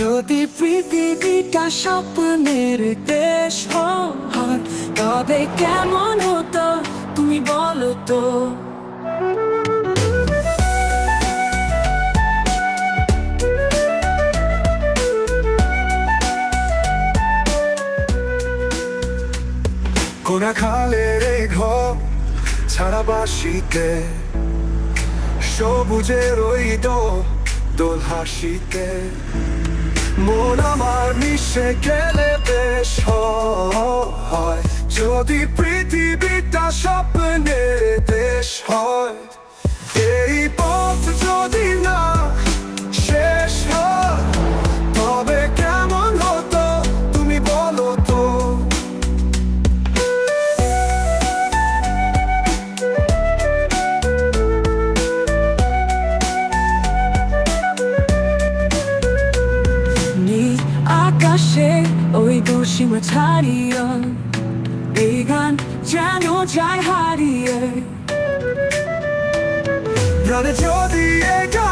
যদি পৃথিবীটা স্বপ্নের দেশ হয়, তবে কেমন হতো তুমি বলো তো? কোনা খালের এই ঘর ছাড়া বাসিতে সবুজের ওই দোল হাসিতে। মন আমার মিশে গেলে বেশ হয়। যদি পৃথিবীটা 谁，我已不信我差你。你敢站住在海底？绕着旧地也。